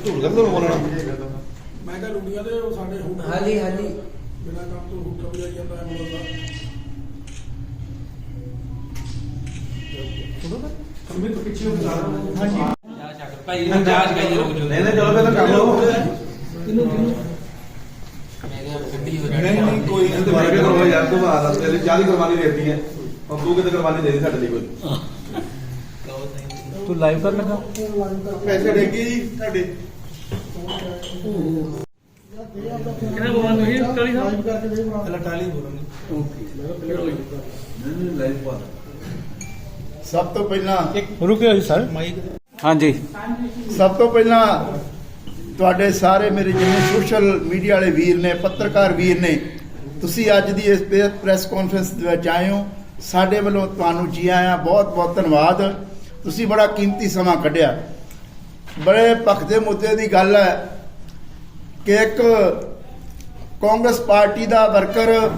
ਝੂਠ ਕਰਦੇ ਬੋਲਣਾ। ਮੈਂ ਕਿਹਾ ਰੁੜੀਆਂ ਦੇ ਉਹ ਸਾਡੇ ਹੁਕਮ ਹਾਂਜੀ ਹਾਂਜੀ ਬਿਨਾਂ ਕੰਮ ਤੋਂ ਹੁਕਮ ਲਿਆ ਜਾਂਦਾ ਹੈ ਮੁੱਲਾ ਕੰਮੇ ਤੋਂ ਪਿੱਛੇ ਹੋ ਜਾ ਹਾਂਜੀ। ਭਾਈ ਨਾ ਜਾਜ ਗਈ ਰੁਕ ਜੋ ਨਹੀਂ ਨਹੀਂ ਚਲੋ ਫਿਰ ਤਾਂ ਕਰ ਲਓ ਕਿਨੂੰ ਕਿਨੂੰ ਗੱਡੀ ਹੋ ਨਹੀਂ ਨਹੀਂ ਕੋਈ ਨਹੀਂ ਦੁਬਾਰਾ ਵੀ ਕਰੋ ਯਾਰ ਤੂੰ ਆ ਲਾ ਤੇਰੀ ਚਾਹ ਦੀ ਕੁਰਬਾਨੀ ਦੇਤੀ ਹੈ। ਹੁਣ ਤੂੰ ਕਿਤੇ ਕੁਰਬਾਨੀ ਦੇ ਦੇ ਸਾਡੇ ਲਈ ਕੋਈ। ਤੂੰ ਲਾਈਵ ਕਰ ਲਗਾ? ਪੈਸੇ ਡੇਗੀ ਜੀ ਤੁਹਾਡੇ। ਕਿਹਨੇ ਬੋਲਣਾ ਤੁਸੀਂ ਸਾਹਿਬ? ਟਾਲੀ ਬੋਲਾਂਗੇ ਨਹੀਂ ਲਾਈਵ ਪਾ ਸਭ ਤੋਂ ਪਹਿਲਾਂ ਰੁਕਿਓ ਜੀ ਸਰ। ਹਾਂਜੀ। ਸਭ ਤੋਂ ਪਹਿਲਾਂ ਤੁਹਾਡੇ ਸਾਰੇ ਮੇਰੇ ਜਿੰਨੇ ਸੋਸ਼ਲ ਮੀਡੀਆ ਵਾਲੇ ਵੀਰ ਨੇ ਪੱਤਰਕਾਰ ਵੀਰ ਨੇ ਤੁਸੀਂ ਅੱਜ ਦੀ ਇਸ ਪ੍ਰੈਸ ਕਾਨਫਰੰਸ ਦੇ ਵਿੱਚ ਆਏ ਹੋ। ਸਾਡੇ ਵੱਲੋਂ ਤੁਹਾਨੂੰ ਜੀ ਆਇਆਂ ਬਹੁਤ ਬਹੁਤ ਧੰਨਵਾਦ। ਤੁਸੀਂ ਬੜਾ ਕੀਮਤੀ ਸਮਾਂ ਕੱਢਿਆ। ਬੜੇ ਭਖਦੇ ਮੁੱਦੇ ਦੀ ਗੱਲ ਹੈ ਕਿ ਇੱਕ ਕਾਂਗਰਸ ਪਾਰਟੀ ਦਾ ਵਰਕਰ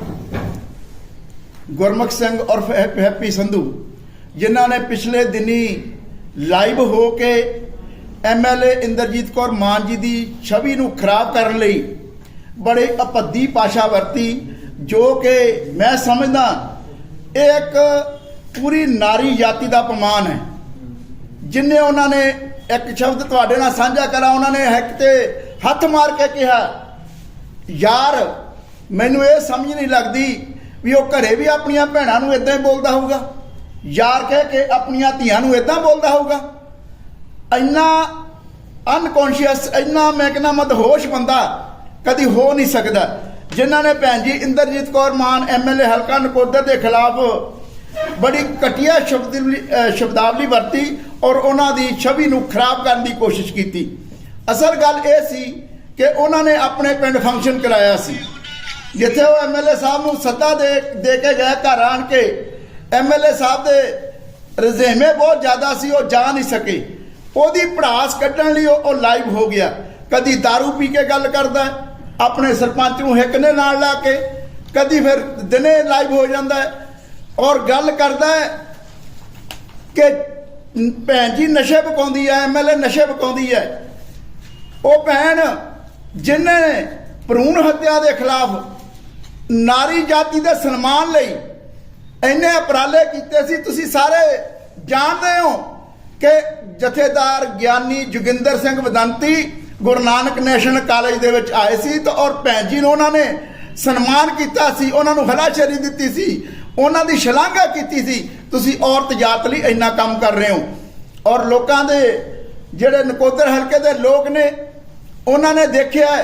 ਗੁਰਮੁਖ ਸਿੰਘ ਉਰਫ ਹੈਪ- ਹੈਪੀ ਸੰਧੂ, ਜਿਨ੍ਹਾਂ ਨੇ ਪਿਛਲੇ ਦਿਨੀ ਲਾਈਵ ਹੋ ਕੇ ਐਮਐਲਏ ਇੰਦਰਜੀਤ ਕੌਰ ਮਾਨ ਜੀ ਦੀ ਛਵੀ ਨੂੰ ਖਰਾਬ ਕਰਨ ਲਈ ਬੜੀ ਅਪੱਦੀ ਭਾਸ਼ਾ ਵਰਤੀ, ਜੋ ਕਿ ਮੈਂ ਸਮਝਦਾ ਇਹ ਇੱਕ ਪੂਰੀ ਨਾਰੀ ਜਾਤੀ ਦਾ ਅਪਮਾਨ ਹੈ। ਜਿੰਨੇ ਉਹਨਾਂ ਨੇ ਇੱਕ ਸ਼ਬਦ ਤੁਹਾਡੇ ਨਾਲ ਸਾਂਝਾ ਕਰਾਂ, ਉਹਨਾਂ ਨੇ ਹੱਕ ਤੇ ਹੱਥ ਮਾਰ ਕੇ ਕਿਹਾ, ਯਾਰ, ਮੈਨੂੰ ਇਹ ਸਮਝ ਨਹੀਂ ਲੱਗਦੀ ਵੀ ਉਹ ਘਰੇ ਵੀ ਆਪਣੀਆਂ ਭੈਣਾਂ ਨੂੰ ਇਦਾਂ ਹੀ ਬੋਲਦਾ ਹੋਊਗਾ। ਯਾਰ ਕਹਿ ਕੇ ਆਪਣੀਆਂ ਧੀਆਂ ਨੂੰ ਇਦਾਂ ਬੋਲਦਾ ਹੋਊਗਾ। ਇੰਨਾ ਅਨਕੌਂਸ਼ੀਅਸ ਇੰਨਾ ਮੈਂ ਕਹਿੰਦਾ ਮਦਹੋਸ਼ ਬੰਦਾ ਕਦੀ ਹੋ ਨਹੀਂ ਸਕਦਾ। ਜਿਨ੍ਹਾਂ ਨੇ ਭੈਣ ਜੀ ਇੰਦਰਜੀਤ ਕੌਰ ਮਾਨ ਐਮਐਲਏ ਹਲਕਾ ਨਕੋਦਰ ਦੇ ਖਿਲਾਫ ਬੜੀ ਘਟੀਆ ਸ਼ਬਦਾਵਲੀ ਸ਼ਬਦਾਵਲੀ ਵਰਤੀ ਔਰ ਉਹਨਾਂ ਦੀ ਛਵੀ ਨੂੰ ਖਰਾਬ ਕਰਨ ਦੀ ਕੋਸ਼ਿਸ਼ ਕੀਤੀ। ਅਸਲ ਗੱਲ ਇਹ ਸੀ ਕਿ ਉਹਨਾਂ ਨੇ ਆਪਣੇ ਪਿੰਡ ਫੰਕਸ਼ਨ ਕਰਾਇਆ ਸੀ। ਜਿੱਥੇ ਉਹ ਐਮਐਲਏ ਸਾਹਿਬ ਨੂੰ ਸੱਦਾ ਦੇ ਦੇ ਕੇ ਗਏ ਘਰ ਆਣ ਕੇ ਐਮਐਲਏ ਸਾਹਿਬ ਦੇ ਰਜ਼ੇਮੇ ਬਹੁਤ ਜ਼ਿਆਦਾ ਸੀ, ਉਹ ਜਾ ਨਹੀਂ ਸਕੇ। ਉਹਦੀ ਭੜਾਸ ਕੱਢਣ ਲਈ ਉਹ ਲਾਈਵ ਹੋ ਗਿਆ। ਕਦੀ दारू ਪੀ ਕੇ ਗੱਲ ਕਰਦਾ, ਆਪਣੇ ਸਰਪੰਚ ਨੂੰ ਹਿੱਕ ਨੇ ਨਾਲ ਲਾ ਕੇ, ਕਦੀ ਫਿਰ ਦਿਨੇ ਲਾਈਵ ਹੋ ਜਾਂਦਾ ਔਰ ਗੱਲ ਕਰਦਾ ਕਿ ਭੈਣ ਜੀ, ਨਸ਼ੇ ਪਕਾਉਂਦੀ ਹੈ ਐਮਐਲਏ ਨਸ਼ੇ ਪਕਾਉਂਦੀ ਹੈ ਉਹ ਭੈਣ ਜਿਨੇ ਭਰੂਣ ਹੱਤਿਆ ਦੇ ਖਿਲਾਫ ਨਾਰੀ ਜਾਤੀ ਦੇ ਸਨਮਾਨ ਲਈ ਇੰਨੇ ਉਪਰਾਲੇ ਕੀਤੇ ਸੀ, ਤੁਸੀਂ ਸਾਰੇ ਜਾਣਦੇ ਹੋ ਕਿ ਜਥੇਦਾਰ ਗਿਆਨੀ ਜੋਗਿੰਦਰ ਸਿੰਘ ਵਦੰਤੀ ਗੁਰੂ ਨਾਨਕ ਨੈਸ਼ਨਲ ਕਾਲਜ ਦੇ ਵਿੱਚ ਆਏ ਸੀ ਤਾਂ ਔਰ ਭੈਣ ਜੀ ਨੂੰ ਉਹਨਾਂ ਨੇ ਸਨਮਾਨ ਕੀਤਾ ਸੀ, ਉਹਨਾਂ ਨੂੰ ਹਲਾਸ਼ੇਰੀ ਦਿੱਤੀ ਸੀ। ਉਹਨਾਂ ਦੀ ਸ਼ਲਾਘਾ ਕੀਤੀ ਸੀ, ਤੁਸੀਂ ਔਰਤ ਜਾਤ ਲਈ ਇੰਨਾ ਕੰਮ ਕਰ ਰਹੇ ਹੋ। ਔਰ ਲੋਕਾਂ ਦੇ ਜਿਹੜੇ ਨਕੋਦਰ ਹਲਕੇ ਦੇ ਲੋਕ ਨੇ, ਉਹਨਾਂ ਨੇ ਦੇਖਿਆ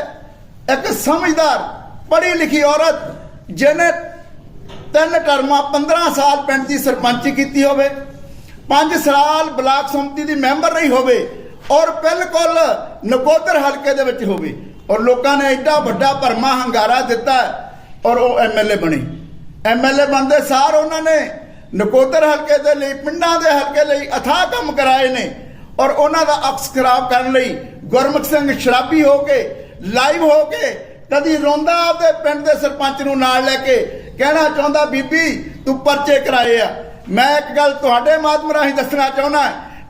ਇੱਕ ਸਮਝਦਾਰ, ਪੜ੍ਹੀ ਲਿਖੀ ਔਰਤ, ਜਿਹਨੇ ਤਿੰਨ ਟਰਮਾਂ 15 ਸਾਲ ਪਿੰਡ ਦੀ ਸਰਪੰਚੀ ਕੀਤੀ ਹੋਵੇ 5 ਸਾਲ ਬਲਾਕ ਸੰਮਤੀ ਦੀ ਮੈਂਬਰ ਰਹੀ ਹੋਵੇ, ਔਰ ਬਿਲਕੁਲ ਨਕੋਦਰ ਹਲਕੇ ਦੇ ਵਿੱਚ ਹੋਵੇ। ਔਰ ਲੋਕਾਂ ਨੇ ਐਡਾ ਵੱਡਾ ਭਰਮਾ ਹੰਗਾਰਾ ਦਿੱਤਾ ਔਰ ਉਹ ਐਮਐਲਏ ਬਣੇ। ਐਮਐਲਏ ਬਣਦੇ ਸਾਰ ਉਹਨਾਂ ਨੇ, ਨਕੋਦਰ ਹਲਕੇ ਦੇ ਲਈ, ਪਿੰਡਾਂ ਦੇ ਹਲਕੇ ਲਈ ਅਥਾਹ ਕੰਮ ਕਰਾਏ ਨੇ। ਔਰ ਉਹਨਾਂ ਦਾ ਅਕਸ ਖਰਾਬ ਕਰਨ ਲਈ ਗੁਰਮੁਖ ਸਿੰਘ ਸ਼ਰਾਬੀ ਹੋ ਕੇ, ਲਾਈਵ ਹੋ ਕੇ, ਕਦੀ ਰੋਂਦਾ ਆਪਦੇ ਪਿੰਡ ਦੇ ਸਰਪੰਚ ਨੂੰ ਨਾਲ ਲੈ ਕੇ, ਕਹਿਣਾ ਚਾਹੁੰਦਾ, ਬੀਬੀ, ਤੂੰ ਪਰਚੇ ਕਰਾਏ ਆ। ਮੈਂ ਇੱਕ ਗੱਲ ਤੁਹਾਡੇ ਮਾਧਿਅਮ ਰਾਹੀਂ ਦੱਸਣਾ ਚਾਹੁੰਦਾ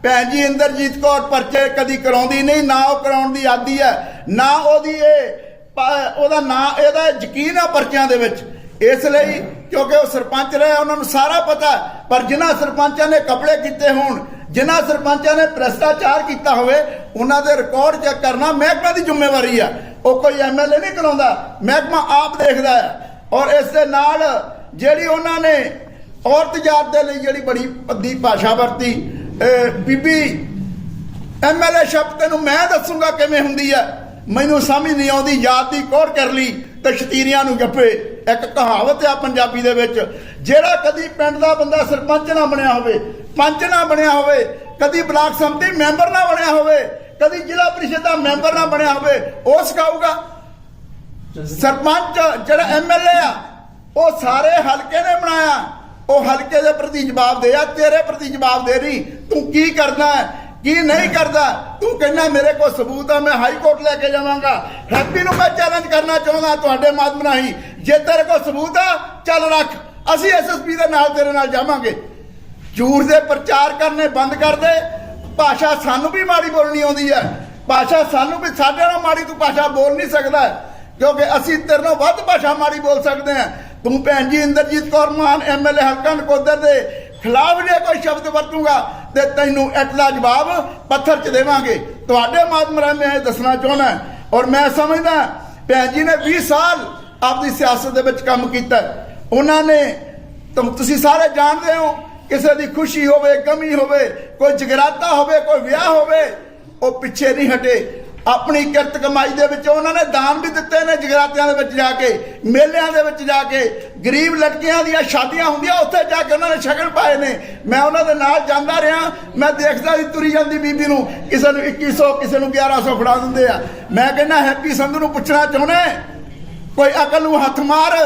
ਭੈਣ ਜੀ, ਇੰਦਰਜੀਤ ਕੌਰ ਪਰਚੇ ਕਦੀ ਕਰਾਉਂਦੀ ਨਹੀਂ, ਨਾ ਉਹ ਕਰਾਉਣ ਦੀ ਆਦੀ ਹੈ, ਨਾ ਉਹਦੀ ਇਹ, ਪ- ਉਹਦਾ ਨਾਂ, ਇਹਦਾ ਯਕੀਨ ਆ ਪਰਚਿਆਂ ਦੇ ਵਿੱਚ। ਇਸ ਲਈ ਕਿਉਂਕਿ ਉਹ ਸਰਪੰਚ ਰਹੇ, ਉਹਨਾਂ ਨੂੰ ਸਾਰਾ ਪਤਾ ਪਰ ਜਿਨ੍ਹਾਂ ਸਰਪੰਚਾਂ ਨੇ ਕਪੜੇ ਕੀਤੇ ਹੋਣ, ਜਿਨ੍ਹਾਂ ਸਰਪੰਚਾਂ ਨੇ ਭ੍ਰਸ਼ਟਾਚਾਰ ਕੀਤਾ ਹੋਵੇ, ਉਹਨਾਂ ਦੇ ਰਿਕਾਰਡ ਚੈੱਕ ਕਰਨਾ ਮਹਿਕਮੇ ਦੀ ਜ਼ਿੰਮੇਵਾਰੀ ਆ। ਉਹ ਕੋਈ ਐਮਐਲਏ ਨਹੀਂ ਕਰਾਉਂਦਾ, ਮਹਿਕਮਾ ਆਪ ਦੇਖਦਾ ਹੈ। ਔਰ ਇਸ ਦੇ ਨਾਲ ਜਿਹੜੀ ਉਹਨਾਂ ਨੇ ਔਰਤ ਜਾਤ ਦੇ ਲਈ ਜਿਹੜੀ ਬੜੀ ਭੱਦੀ ਭਾਸ਼ਾ ਵਰਤੀ ਅਹ ਬੀਬੀ ਐਮਐਲਏ ਸ਼ਬਦ ਤੈਨੂੰ ਮੈਂ ਦੱਸੂਗਾ ਕਿਵੇਂ ਹੁੰਦੀ ਹੈ। ਮੈਨੂੰ ਸਮਝ ਨਹੀਂ ਆਉਂਦੀ, ਯਾਦ ਦੀ ਕੋਰ ਕਰ ਲਈ। ਤੇ ਨੂੰ ਜੱਫੇ ਇੱਕ ਕਹਾਵਤ ਆ ਪੰਜਾਬੀ ਦੇ ਵਿੱਚ, ਜਿਹੜਾ ਕਦੀ ਪਿੰਡ ਦਾ ਬੰਦਾ ਸਰਪੰਚ ਨਾ ਬਣਿਆ ਹੋਵੇ, ਪੰਚ ਨਾ ਬਣਿਆ ਹੋਵੇ, ਕਦੀ ਬਲਾਕ ਸੰਮਤੀ ਮੈਂਬਰ ਨਾ ਬਣਿਆ ਹੋਵੇ, ਕਦੀ ਜ਼ਿਲ੍ਹਾ ਪ੍ਰੀਸ਼ਦ ਦਾ ਮੈਂਬਰ ਨਾ ਬਣਿਆ ਹੋਵੇ, ਉਹ ਸਿਖਾਊਗਾ। ਸਰਪੰਚ ਜਿਹੜਾ ਐਮਐਲਏ ਆ, ਉਹ ਸਾਰੇ ਹਲਕੇ ਨੇ ਬਣਾਇਆ। ਉਹ ਹਲਕੇ ਦੇ ਪ੍ਰਤੀ ਜਵਾਬ ਦੇ ਆ, ਤੇਰੇ ਪ੍ਰਤੀ ਜਵਾਬ ਦੇ ਰਹੀ ਤੂੰ ਕੀ ਕਰਨਾ ਹੈ? ਕੀ ਨਹੀਂ ਕਰਦਾ? ਤੂੰ ਕਹਿੰਦਾ ਮੇਰੇ ਕੋਲ ਸਬੂਤ ਆ, ਮੈਂ ਹਾਈ ਕੋਰਟ ਲੈ ਕੇ ਜਾਵਾਂਗਾ। ਹੈਪੀ ਨੂੰ ਮੈਂ ਚੈਲੰਜ ਕਰਨਾ ਚਾਹੁੰਦਾ, ਤੁਹਾਡੇ ਮਾਧਿਅਮ ਰਾਹੀਂ ਜੇ ਤੇਰੇ ਕੋਲ ਸਬੂਤ ਆ, ਚੱਲ ਰੱਖ। ਅਸੀਂ ਐਸਐਸਪੀ ਦੇ ਨਾਲ ਤੇਰੇ ਨਾਲ ਜਾਵਾਂਗੇ। ਝੂਠ ਦੇ ਪ੍ਰਚਾਰ ਕਰਨੇ ਬੰਦ ਕਰ ਦੇ। ਭਾਸ਼ਾ ਸਾਨੂੰ ਵੀ ਮਾੜੀ ਬੋਲਣੀ ਆਉਂਦੀ ਹੈ। ਭਾਸ਼ਾ ਸਾਨੂੰ ਵੀ ਸਾਡੇ ਨਾਲ ਮਾੜੀ ਤੂੰ ਭਾਸ਼ਾ ਬੋਲ ਨਹੀਂ ਸਕਦਾ। ਕਿਉਂਕਿ ਅਸੀਂ ਤੇਰੇ ਨਾਲ ਵੱਧ ਭਾਸ਼ਾ ਮਾੜੀ ਬੋਲ ਸਕਦੇ ਹਾਂ। ਤੂੰ ਭੈਣ ਜੀ ਇੰਦਰਜੀਤ ਕੌਰ ਮਾਨ ਐਮਐਲਏ ਹਲਕਾ ਨਕੋਦਰ ਦੇ ਖਿਲਾਫ ਜੇ ਕੋਈ ਸ਼ਬਦ ਵਰਤੂਗਾ ਤੇ ਤੈਨੂੰ ਇੱਟ ਦਾ ਜਵਾਬ ਪੱਥਰ 'ਚ ਦੇਵਾਂਗੇ। ਤੁਹਾਡੇ ਮਾਧਿਅਮ ਰਾਹੀਂ ਮੈਂ ਇਹ ਦੱਸਣਾ ਚਾਹੁੰਦਾ ਔਰ ਮੈਂ ਸਮਝਦਾ ਭੈਣ ਜੀ ਨੇ 20 ਸਾਲ ਆਪਦੀ ਸਿਆਸਤ ਦੇ ਵਿੱਚ ਕੰਮ ਕੀਤਾ ਉਹਨਾਂ ਨੇ ਤੁਸੀਂ ਸਾਰੇ ਜਾਣਦੇ ਹੋ, ਕਿਸੇ ਦੀ ਖੁਸ਼ੀ ਹੋਵੇ, ਗਮੀ ਹੋਵੇ, ਕੋਈ ਜਗਰਾਤਾ ਹੋਵੇ, ਕੋਈ ਵਿਆਹ ਹੋਵੇ, ਉਹ ਪਿੱਛੇ ਨਹੀਂ ਹਟੇ। ਆਪਣੀ ਕਿਰਤ ਕਮਾਈ ਦੇ ਵਿੱਚ ਉਹਨਾਂ ਨੇ ਦਾਨ ਵੀ ਦਿੱਤੇ ਨੇ ਜਗਰਾਤਿਆਂ ਦੇ ਵਿੱਚ ਜਾ ਕੇ, ਮੇਲਿਆਂ ਦੇ ਵਿੱਚ ਜਾ ਕੇ, ਗਰੀਬ ਲੜਕੀਆਂ ਦੀਆਂ ਸ਼ਾਦੀਆਂ ਹੁੰਦੀਆਂ, ਉੱਥੇ ਜਾ ਕੇ ਉਹਨਾਂ ਨੇ ਸ਼ਗਨ ਪਾਏ ਨੇ। ਮੈਂ ਉਹਨਾਂ ਦੇ ਨਾਲ ਜਾਂਦਾ ਰਿਹਾ, ਮੈਂ ਦੇਖਦਾ ਸੀ ਤੁਰੀ ਜਾਂਦੀ ਬੀਬੀ ਨੂੰ, ਕਿਸੇ ਨੂੰ 2100 ਕਿਸੇ ਨੂੰ 1100 ਫੜਾ ਦਿੰਦੇ ਆ। ਮੈਂ ਕਹਿੰਦਾ, ਹੈਪੀ ਸੰਧੂ ਨੂੰ ਪੁੱਛਣਾ ਚਾਹੁੰਦਾ ਕੋਈ ਅਕਲ ਨੂੰ ਹੱਥ ਮਾਰ।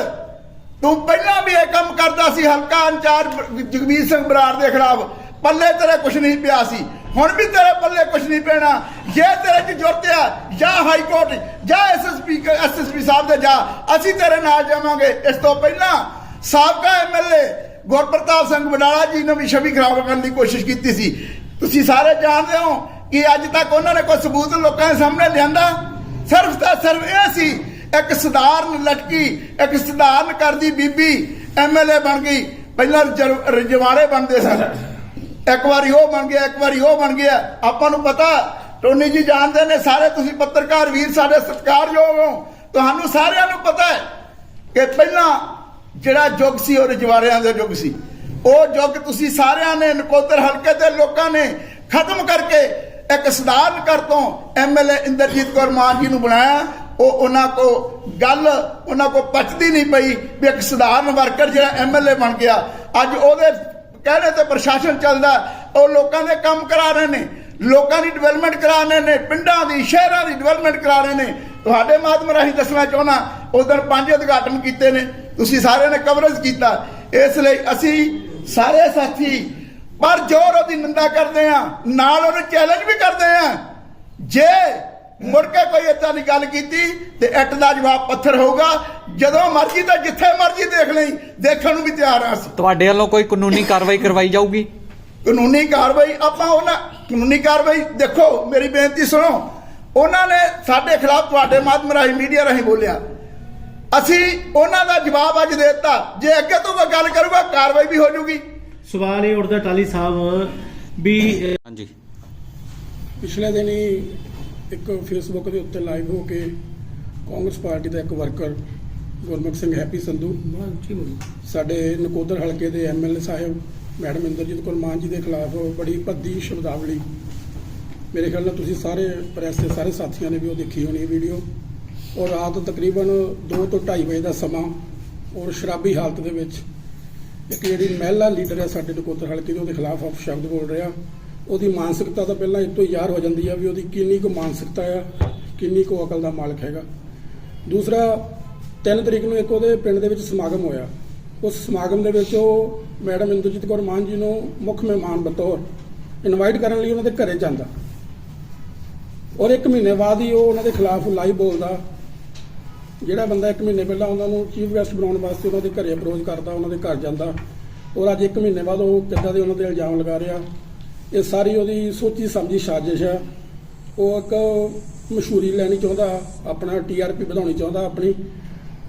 ਤੂੰ ਪਹਿਲਾਂ ਵੀ ਇਹ ਕੰਮ ਕਰਦਾ ਸੀ, ਹਲਕਾ ਇੰਚਾਰਜ ਜਗਵੀਰ ਸਿੰਘ ਬਰਾੜ ਦੇ ਖਿਲਾਫ। ਪੱਲੇ ਤੇਰੇ ਕੁਝ ਨਹੀਂ ਪਿਆ ਸੀ। ਹੁਣ ਵੀ ਤੇਰੇ ਪੱਲੇ ਕੁਝ ਨਹੀਂ ਪੈਣਾ। ਜੇ ਤੇਰੇ 'ਚ ਜ਼ਰੂਰਤ ਆ, ਜਾਂ ਹਾਈ ਕੋਰਟ ਜਾਂ ਐਸਐਸਪੀ ਐਸਐਸਪੀ ਸਾਹਿਬ ਦੇ ਜਾ, ਅਸੀਂ ਤੇਰੇ ਨਾਲ ਜਾਵਾਂਗੇ। ਇਸ ਤੋਂ ਪਹਿਲਾਂ ਸਾਬਕਾ ਐਮਐਲਏ ਗੁਰਪ੍ਰਤਾਪ ਸਿੰਘ ਬਡਾਲਾ ਜੀ ਨੇ ਵੀ ਛਵੀ ਖਰਾਬ ਕਰਨ ਦੀ ਕੋਸ਼ਿਸ਼ ਕੀਤੀ ਸੀ। ਤੁਸੀਂ ਸਾਰੇ ਜਾਣਦੇ ਹੋ ਕਿ ਅੱਜ ਤੱਕ ਉਹਨਾਂ ਨੇ ਕੋਈ ਸਬੂਤ ਲੋਕਾਂ ਦੇ ਸਾਹਮਣੇ ਲਿਆਂਦਾ? ਸਿਰਫ ਤਾਂ ਸਿਰਫ ਇਹ ਸੀ, ਇੱਕ ਸਧਾਰਨ ਲਟਕੀ, ਇੱਕ ਸਧਾਰਨ ਕਰਦੀ ਬੀਬੀ ਐਮਐਲਏ ਬਣ ਗਈ। ਪਹਿਲਾਂ ਰਜਵਾੜੇ ਬਣਦੇ ਸਨ। ਇੱਕ ਵਾਰੀ ਉਹ ਬਣ ਗਿਆ, ਇੱਕ ਵਾਰੀ ਉਹ ਬਣ ਗਿਆ। ਆਪਾਂ ਨੂੰ ਪਤਾ, ਟੋਨੀ ਜੀ ਜਾਣਦੇ ਨੇ ਸਾਰੇ, ਤੁਸੀਂ ਪੱਤਰਕਾਰ ਵੀਰ ਸਾਡੇ ਸਤਿਕਾਰਯੋਗ ਹੋ। ਤੁਹਾਨੂੰ ਸਾਰਿਆਂ ਨੂੰ ਪਤਾ ਹੈ ਕਿ ਪਹਿਲਾਂ ਜਿਹੜਾ ਯੁੱਗ ਸੀ, ਉਹ ਰਜਵਾੜਿਆਂ ਦਾ ਯੁੱਗ ਸੀ। ਉਹ ਯੁੱਗ ਤੁਸੀਂ ਸਾਰਿਆਂ ਨੇ, ਨਕੋਦਰ ਹਲਕੇ ਦੇ ਲੋਕਾਂ ਨੇ ਖਤਮ ਕਰਕੇ ਇੱਕ ਸਧਾਰਨ ਕਰ ਤੋਂ ਐਮਐਲਏ ਇੰਦਰਜੀਤ ਕੌਰ ਮਾਨ ਜੀ ਨੂੰ ਬਣਾਇਆ। ਉਹ ਉਹਨਾਂ ਕੋ ਗੱਲ, ਉਹਨਾਂ ਕੋ ਪਚਦੀ ਨਹੀਂ ਪਈ ਵੀ ਇੱਕ ਸਧਾਰਨ ਵਰਕਰ ਜਿਹੜਾ ਐਮਐਲਏ ਬਣ ਗਿਆ। ਅੱਜ ਉਹਦੇ ਕਹਿਣੇ ਤੇ ਪ੍ਰਸ਼ਾਸਨ ਚੱਲਦਾ, ਉਹ ਲੋਕਾਂ ਦੇ ਕੰਮ ਕਰਾ ਰਹੇ ਨੇ, ਲੋਕਾਂ ਦੀ ਡਿਵੈਲਪਮੈਂਟ ਕਰਾ ਰਹੇ ਨੇ, ਪਿੰਡਾਂ ਦੀ, ਸ਼ਹਿਰਾਂ ਦੀ ਡਿਵੈਲਪਮੈਂਟ ਕਰਾ ਰਹੇ ਨੇ। ਤੁਹਾਡੇ ਮਾਧਿਅਮ ਰਾਹੀਂ ਦੱਸਣਾ ਚਾਹੁੰਦਾ ਦਿਨ ਪੰਜ ਉਦਘਾਟਨ ਕੀਤੇ ਨੇ, ਤੁਸੀਂ ਸਾਰਿਆਂ ਨੇ ਕਵਰੇਜ ਕੀਤਾ। ਇਸ ਲਈ ਅਸੀਂ ਸਾਰੇ ਸਾਥੀ, ਪਰ ਜੋਰ ਉਹਦੀ ਨਿੰਦਾ ਕਰਦੇ ਆ ਨਾਲ ਉਹਨੂੰ ਚੈਲੰਜ ਵੀ ਕਰਦੇ ਆ ਜੇ ਮੁੜ ਕੇ ਕੋਈ ਏਦਾਂ ਦੀ ਗੱਲ ਕੀਤੀ ਤੇ ਇੱਟ ਦਾ ਜਵਾਬ ਪੱਥਰ ਹੋਊਗਾ। ਜਦੋਂ ਮਰਜ਼ੀ ਤਾਂ ਜਿੱਥੇ ਮਰਜ਼ੀ ਦੇਖ ਲਈ ਦੇਖਣ ਨੂੰ ਵੀ ਤਿਆਰ ਆ ਅਸੀਂ। ਤੁਹਾਡੇ ਵੱਲੋਂ ਕੋਈ ਕਾਨੂੰਨੀ ਕਾਰਵਾਈ ਕਰਵਾਈ ਜਾਊਗੀ? ਕਾਨੂੰਨੀ ਕਾਰਵਾਈ ਆਪਾਂ ਉਹਨਾਂ ਕਾਨੂੰਨੀ ਕਾਰਵਾਈ ਦੇਖੋ ਮੇਰੀ ਬੇਨਤੀ ਸੁਣੋ। ਉਹਨਾਂ ਨੇ ਸਾਡੇ ਖਿਲਾਫ ਤੁਹਾਡੇ ਮਾਧਿਅਮ ਰਾਹੀਂ ਮੀਡੀਆ ਰਾਹੀਂ ਬੋਲਿਆ। ਅਸੀਂ ਉਹਨਾਂ ਦਾ ਜਵਾਬ ਅੱਜ ਦੇ ਦਿੱਤਾ। ਜੇ ਅੱਗੇ ਤੋਂ ਕੋਈ ਗੱਲ ਕਰੂਗਾ ਕਾਰਵਾਈ ਵੀ ਹੋ ਜਾਊਗੀ। ਸਵਾਲ ਇਹ ਉੱਠਦਾ ਟਾਲੀ ਸਾਹਿਬ ਵੀ ਹਾਂਜੀ। ਪਿਛਲੇ ਦਿਨੀ ਇੱਕ ਫੇਸਬੁੱਕ ਦੇ ਉੱਤੇ ਲਾਈਵ ਹੋ ਕੇ ਕਾਂਗਰਸ ਪਾਰਟੀ ਦਾ ਇੱਕ ਵਰਕਰ ਗੁਰਮੁਖ ਸਿੰਘ ਹੈਪੀ ਸੰਧੂ, ਸਾਡੇ ਨਕੋਦਰ ਹਲਕੇ ਦੇ ਐਮਐਲਏ ਸਾਹਿਬ, ਮੈਡਮ ਇੰਦਰਜੀਤ ਕੌਰ ਮਾਨ ਜੀ ਦੇ ਖਿਲਾਫ ਬੜੀ ਭੱਦੀ ਸ਼ਬਦਾਵਲੀ। ਮੇਰੇ ਖਿਆਲ ਨਾਲ ਤੁਸੀਂ ਸਾਰੇ ਪ੍ਰੈਸ ਦੇ ਸਾਰੇ ਸਾਥੀਆਂ ਨੇ ਵੀ ਉਹ ਦੇਖੀ ਹੋਣੀ ਵੀਡੀਓ ਔਰ ਰਾਤ ਤਕਰੀਬਨ 2 ਤੋਂ 2:30 ਵਜੇ ਦਾ ਸਮਾਂ, ਔਰ ਸ਼ਰਾਬੀ ਹਾਲਤ ਦੇ ਵਿੱਚ ਇੱਕ ਜਿਹੜੀ ਮਹਿਲਾ ਲੀਡਰ ਹੈ ਸਾਡੇ ਨਕੋਦਰ ਹਲਕੇ ਦੇ, ਉਹਦੇ ਖਿਲਾਫ ਅਪਸ਼ਬਦ ਬੋਲ ਰਿਹਾ। ਉਹਦੀ ਮਾਨਸਿਕਤਾ ਤਾਂ ਪਹਿਲਾਂ ਇਹ ਤੋਂ ਯਾਰ ਹੋ ਜਾਂਦੀ ਆ ਵੀ ਉਹਦੀ ਕਿੰਨੀ ਕੁ ਮਾਨਸਿਕਤਾ ਆ, ਕਿੰਨੀ ਕੁ ਅਕਲ ਦਾ ਮਾਲਕ ਹੈਗਾ। ਦੂਸਰਾ 3 ਤਰੀਕ ਨੂੰ ਇੱਕ ਉਹਦੇ ਪਿੰਡ ਦੇ ਵਿੱਚ ਸਮਾਗਮ ਹੋਇਆ। ਉਸ ਸਮਾਗਮ ਦੇ ਵਿੱਚ ਉਹ ਮੈਡਮ ਇੰਦਰਜੀਤ ਕੌਰ ਮਾਨ ਜੀ ਨੂੰ ਮੁੱਖ ਮਹਿਮਾਨ ਬਤੌਰ ਇਨਵਾਈਟ ਕਰਨ ਲਈ ਉਹਨਾਂ ਦੇ ਘਰੇ ਜਾਂਦਾ। ਔਰ ਇੱਕ ਮਹੀਨੇ ਬਾਅਦ ਹੀ ਉਹ ਉਹਨਾਂ ਦੇ ਖਿਲਾਫ ਲਾਈਵ ਬੋਲਦਾ। ਜਿਹੜਾ ਬੰਦਾ ਇੱਕ ਮਹੀਨੇ ਪਹਿਲਾਂ ਉਹਨਾਂ ਨੂੰ ਚੀਫ ਗੈਸਟ ਬਣਾਉਣ ਵਾਸਤੇ ਉਹਨਾਂ ਦੇ ਘਰੇ ਅਪਰੋਚ ਕਰਦਾ, ਉਹਨਾਂ ਦੇ ਘਰ ਜਾਂਦਾ। ਔਰ ਅੱਜ ਇੱਕ ਮਹੀਨੇ ਬਾਅਦ ਉਹ ਕਿੱਦਾਂ ਦੇ ਉਹਨਾਂ ਦੇ ਇਲਜ਼ਾਮ ਲਗਾ ਰਿਹਾ ਇਹ ਸਾਰੀ ਉਹਦੀ ਸੋਚੀ ਸਮਝੀ ਸਾਜ਼ਿਸ਼ ਆ। ਉਹ ਇੱਕ ਮਸ਼ਹੂਰੀ ਲੈਣੀ ਚਾਹੁੰਦਾ, ਆਪਣਾ ਟੀਆਰਪੀ ਵਧਾਉਣੀ ਚਾਹੁੰਦਾ, ਆਪਣੀ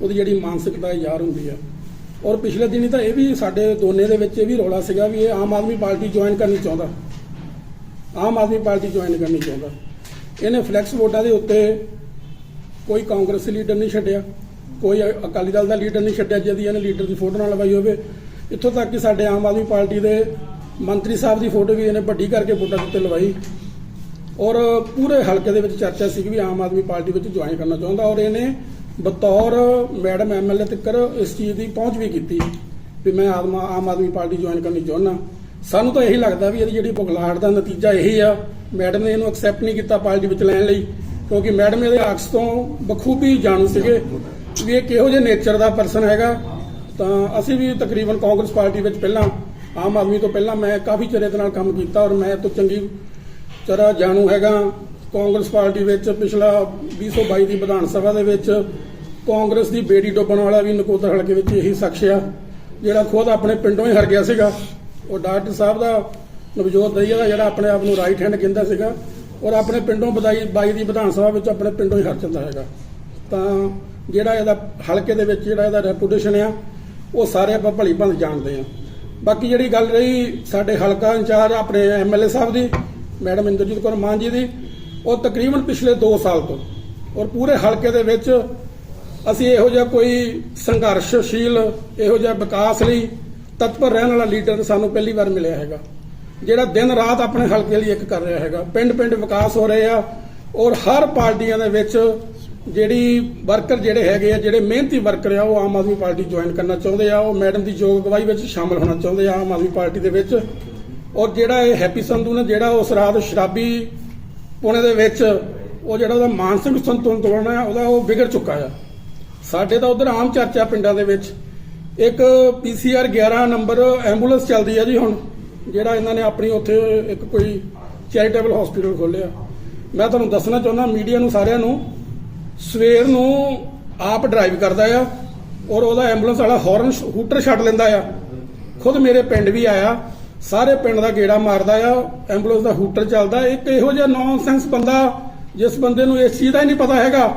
ਉਹਦੀ ਜਿਹੜੀ ਮਾਨਸਿਕਤਾ ਯਾਰ ਹੁੰਦੀ ਆ। ਔਰ ਪਿਛਲੇ ਦਿਨੀ ਤਾਂ ਇਹ ਵੀ ਸਾਡੇ ਦੋਨੇ ਦੇ ਵਿੱਚ ਇਹ ਵੀ ਰੌਲਾ ਸੀਗਾ ਵੀ ਇਹ ਆਮ ਆਦਮੀ ਪਾਰਟੀ ਜੁਆਇਨ ਕਰਨੀ ਚਾਹੁੰਦਾ। ਆਮ ਆਦਮੀ ਪਾਰਟੀ ਜੁਆਇਨ ਕਰਨੀ ਚਾਹੁੰਦਾ। ਇਹਨੇ ਫਲੈਕਸ ਵੋਟਾਂ ਦੇ ਉੱਤੇ ਕੋਈ ਕਾਂਗਰਸ ਲੀਡਰ ਨਹੀਂ ਛੱਡਿਆ, ਕੋਈ ਅਕਾਲੀ ਦਲ ਦਾ ਲੀਡਰ ਨਹੀਂ ਛੱਡਿਆ, ਜਿਹਦੀ ਇਹਨੇ ਲੀਡਰ ਦੀ ਫੋਟੋ ਨਾਲ ਲਵਾਈ ਹੋਵੇ। ਇੱਥੋਂ ਤੱਕ ਕਿ ਸਾਡੇ ਆਮ ਆਦਮੀ ਪਾਰਟੀ ਦੇ ਮੰਤਰੀ ਸਾਹਿਬ ਦੀ ਫੋਟੋ ਵੀ ਇਹਨੇ ਵੱਡੀ ਕਰਕੇ ਵੋਟਾਂ ਦੇ ਉੱਤੇ ਲਵਾਈ। ਔਰ ਪੂਰੇ ਹਲਕੇ ਦੇ ਵਿੱਚ ਚਰਚਾ ਸੀ ਵੀ ਆਮ ਆਦਮੀ ਪਾਰਟੀ ਵਿੱਚ ਜੁਆਇਨ ਕਰਨਾ ਚਾਹੁੰਦਾ। ਔਰ ਇਹਨੇ ਬਤੌਰ ਮੈਡਮ ਐਮਐਲਏ ਤੱਕ ਇਸ ਚੀਜ਼ ਦੀ ਪਹੁੰਚ ਵੀ ਕੀਤੀ ਵੀ ਮੈਂ ਆਦਮ ਆਮ ਆਦਮੀ ਪਾਰਟੀ ਜੁਆਇਨ ਕਰਨੀ ਚਾਹੁੰਦਾ। ਸਾਨੂੰ ਤਾਂ ਇਹੀ ਲੱਗਦਾ ਵੀ ਇਹਦੀ ਜਿਹੜੀ ਬੁਖਲਾਹਟ ਦਾ ਨਤੀਜਾ ਇਹੀ ਆ। ਮੈਡਮ ਨੇ ਇਹਨੂੰ ਐਕਸੈਪਟ ਨਹੀਂ ਕੀਤਾ ਪਾਰਟੀ ਵਿੱਚ ਲੈਣ ਲਈ, ਕਿਉਂਕਿ ਮੈਡਮ ਇਹਦੇ ਅਕਸ ਤੋਂ ਬਖੂਬੀ ਜਾਣੂ ਸੀਗੇ ਵੀ ਇਹ ਕਿਹੋ ਜਿਹੇ ਨੇਚਰ ਦਾ ਪਰਸਨ ਹੈਗਾ। ਤਾਂ ਅਸੀਂ ਵੀ ਤਕਰੀਬਨ ਕਾਂਗਰਸ ਪਾਰਟੀ ਵਿੱਚ ਪਹਿਲਾਂ ਆਮ ਆਦਮੀ ਤੋਂ ਪਹਿਲਾਂ ਮੈਂ ਕਾਫੀ ਚਿਰ ਇਹਦੇ ਨਾਲ ਕੰਮ ਕੀਤਾ ਔਰ ਮੈਂ ਤੋਂ ਚੰਗੀ ਤਰ੍ਹਾਂ ਜਾਣੂ ਹੈਗਾ। ਕਾਂਗਰਸ ਪਾਰਟੀ ਵਿੱਚ ਪਿਛਲਾ 2022 ਦੀ ਵਿਧਾਨ ਸਭਾ ਦੇ ਵਿੱਚ ਕਾਂਗਰਸ ਦੀ ਬੇੜੀ ਡੁੱਬਣ ਵਾਲਾ ਵੀ ਨਕੋਦਰ ਹਲਕੇ ਵਿੱਚ ਇਹੀ ਸ਼ਖਸ ਆ, ਜਿਹੜਾ ਖੁਦ ਆਪਣੇ ਪਿੰਡੋਂ ਹੀ ਹਰ ਗਿਆ ਸੀਗਾ। ਉਹ ਡਾਕਟਰ ਸਾਹਿਬ ਦਾ ਨਵਜੋਤ ਦਈਆ ਦਾ ਜਿਹੜਾ ਆਪਣੇ ਆਪ ਨੂੰ ਰਾਈਟ ਹੈਂਡ ਕਹਿੰਦਾ ਸੀਗਾ ਔਰ ਆਪਣੇ ਪਿੰਡੋਂ ਬਦਾਈ ਬਾਈ ਦੀ ਵਿਧਾਨ ਸਭਾ ਵਿੱਚ ਆਪਣੇ ਪਿੰਡੋਂ ਹੀ ਹਰ ਜਾਂਦਾ ਹੈਗਾ। ਤਾਂ ਜਿਹੜਾ ਇਹਦਾ ਹਲਕੇ ਦੇ ਵਿੱਚ ਜਿਹੜਾ ਇਹਦਾ ਰੈਪੂਟੇਸ਼ਨ ਆ, ਉਹ ਸਾਰੇ ਆਪਾਂ ਭਲੀ ਭੰਦ ਜਾਣਦੇ ਆ। ਬਾਕੀ ਜਿਹੜੀ ਗੱਲ ਰਹੀ ਸਾਡੇ ਹਲਕਾ ਇੰਚਾਰਜ ਆਪਣੇ ਐਮਐਲਏ ਸਾਹਿਬ ਦੀ, ਮੈਡਮ ਇੰਦਰਜੀਤ ਕੌਰ ਮਾਨ ਜੀ ਦੀ, ਉਹ ਤਕਰੀਬਨ ਪਿਛਲੇ 2 ਸਾਲ ਤੋਂ ਔਰ ਪੂਰੇ ਹਲਕੇ ਦੇ ਵਿੱਚ ਅਸੀਂ ਇਹੋ ਜਿਹਾ ਕੋਈ ਸੰਘਰਸ਼ਸ਼ੀਲ, ਇਹੋ ਜਿਹਾ ਵਿਕਾਸ ਲਈ ਤਤਪਰ ਰਹਿਣ ਵਾਲਾ ਲੀਡਰ ਸਾਨੂੰ ਪਹਿਲੀ ਵਾਰ ਮਿਲਿਆ ਹੈਗਾ, ਜਿਹੜਾ ਦਿਨ ਰਾਤ ਆਪਣੇ ਹਲਕੇ ਲਈ ਇੱਕ ਕਰ ਰਿਹਾ ਹੈਗਾ। ਪਿੰਡ ਪਿੰਡ ਵਿਕਾਸ ਹੋ ਰਹੇ ਆ ਔਰ ਹਰ ਪਾਰਟੀਆਂ ਦੇ ਵਿੱਚ ਜਿਹੜੀ ਵਰਕਰ ਜਿਹੜੇ ਹੈਗੇ ਆ, ਜਿਹੜੇ ਮਿਹਨਤੀ ਵਰਕਰ ਆ, ਉਹ ਆਮ ਆਦਮੀ ਪਾਰਟੀ ਜੁਆਇਨ ਕਰਨਾ ਚਾਹੁੰਦੇ ਆ, ਉਹ ਮੈਡਮ ਦੀ ਯੋਗ ਅਗਵਾਈ ਵਿੱਚ ਸ਼ਾਮਲ ਹੋਣਾ ਚਾਹੁੰਦੇ ਆ ਆਮ ਆਦਮੀ ਪਾਰਟੀ ਦੇ ਵਿੱਚ। ਔਰ ਜਿਹੜਾ ਇਹ ਹੈਪੀ ਸੰਧੂ ਨੇ, ਜਿਹੜਾ ਉਸ ਰਾਤ ਸ਼ਰਾਬੀ ਪੁਣੇ ਦੇ ਵਿੱਚ ਉਹ ਜਿਹੜਾ ਉਹਦਾ ਮਾਨਸਿਕ ਸੰਤੁਲਨ ਤੋੜਨਾ ਹੈ ਉਹਦਾ ਉਹ ਵਿਗੜ ਚੁੱਕਾ ਆ। ਸਾਡੇ ਤਾਂ ਉਧਰ ਆਮ ਚਰਚਾ ਪਿੰਡਾਂ ਦੇ ਵਿੱਚ। ਇੱਕ ਪੀਸੀਆਰ 11 ਨੰਬਰ ਐਂਬੂਲੈਂਸ ਚੱਲਦੀ ਆ ਜੀ ਹੁਣ, ਜਿਹੜਾ ਇਹਨਾਂ ਨੇ ਆਪਣੀ ਉੱਥੇ ਇੱਕ ਕੋਈ ਚੈਰੀਟੇਬਲ ਹਸਪੀਟਲ ਖੋਲ੍ਹਿਆ। ਮੈਂ ਤੁਹਾਨੂੰ ਦੱਸਣਾ ਚਾਹੁੰਦਾ ਮੀਡੀਆ ਨੂੰ ਸਾਰਿਆਂ ਨੂੰ ਸਵੇਰ ਨੂੰ ਆਪ ਡਰਾਈਵ ਕਰਦਾ ਆ ਔਰ ਉਹਦਾ ਐਂਬੂਲੈਂਸ ਵਾਲਾ ਹਾਰਨ ਹੂਟਰ ਛੱਡ ਲੈਂਦਾ ਆ। ਖੁਦ ਮੇਰੇ ਪਿੰਡ ਵੀ ਆਇਆ, ਸਾਰੇ ਪਿੰਡ ਦਾ ਗੇੜਾ ਮਾਰਦਾ ਆ ਐਂਬੂਲੈਂਸ ਦਾ ਹੂਟਰ ਚੱਲਦਾ। ਇੱਕ ਇਹੋ ਜਿਹਾ ਨੌਨਸੈਂਸ ਬੰਦਾ, ਜਿਸ ਬੰਦੇ ਨੂੰ ਇਸ ਚੀਜ਼ ਦਾ ਹੀ ਨਹੀਂ ਪਤਾ ਹੈਗਾ,